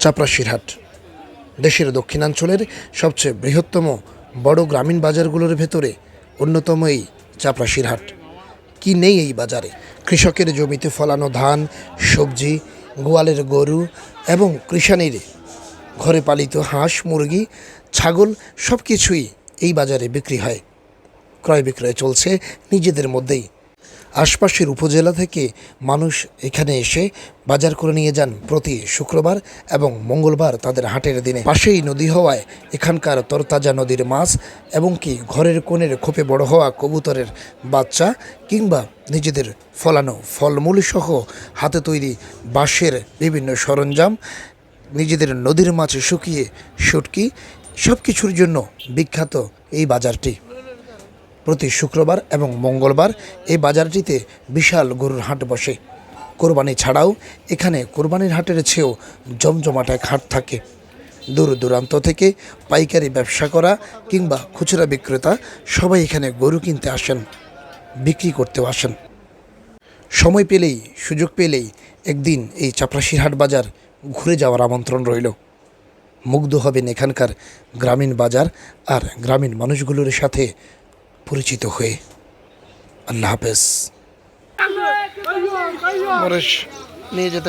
চাপরাশির হাট দেশের দক্ষিণাঞ্চলের সবচেয়ে বৃহত্তম বড় গ্রামীণ বাজারগুলোর ভেতরে অন্যতম এই চাপরাশির হাট কি নেই এই বাজারে? কৃষকের জমিতে ফলানো ধান, সবজি, গোয়ালের গরু এবং কৃষানির ঘরে পালিত হাঁস, মুরগি, ছাগল সব কিছুই এই বাজারে বিক্রি হয়। ক্রয় বিক্রয় চলছে নিজেদের মধ্যেই। আশপাশের উপজেলা থেকে মানুষ এখানে এসে বাজার করে নিয়ে যান প্রতি শুক্রবার এবং মঙ্গলবার তাদের হাটের দিনে। পাশেই নদী হওয়ায় এখানকার তরতাজা নদীর মাছ এবং কি ঘরের কোণের খোপে বড় হওয়া কবুতরের বাচ্চা কিংবা নিজেদের ফলানো ফলমূল সহ হাতে তৈরি বাঁশের বিভিন্ন সরঞ্জাম, নিজেদের নদীর মাছ শুকিয়ে শুটকি সব কিছুর জন্য বিখ্যাত এই বাজারটি। প্রতি শুক্রবার এবং মঙ্গলবার এই বাজারটিতে বিশাল গরুর হাট বসে। কোরবানি ছাড়াও এখানে কোরবানির হাটের চেয়েও জমজমাট এক হাট থাকে। দূর দূরান্ত থেকে পাইকারি ব্যবসা করা কিংবা খুচরা বিক্রেতা সবাই এখানে গরু কিনতে আসেন, বিক্রি করতেও আসেন। সময় পেলেই, সুযোগ পেলেই একদিন এই চাপরাশির হাট বাজার ঘুরে যাওয়ার আমন্ত্রণ রইল। মুগ্ধ হবেন এখানকার গ্রামীণ বাজার আর গ্রামীণ মানুষগুলোর সাথে পরিচিত হয়ে। আল্লাহ হাফেজ। নিয়ে যেতে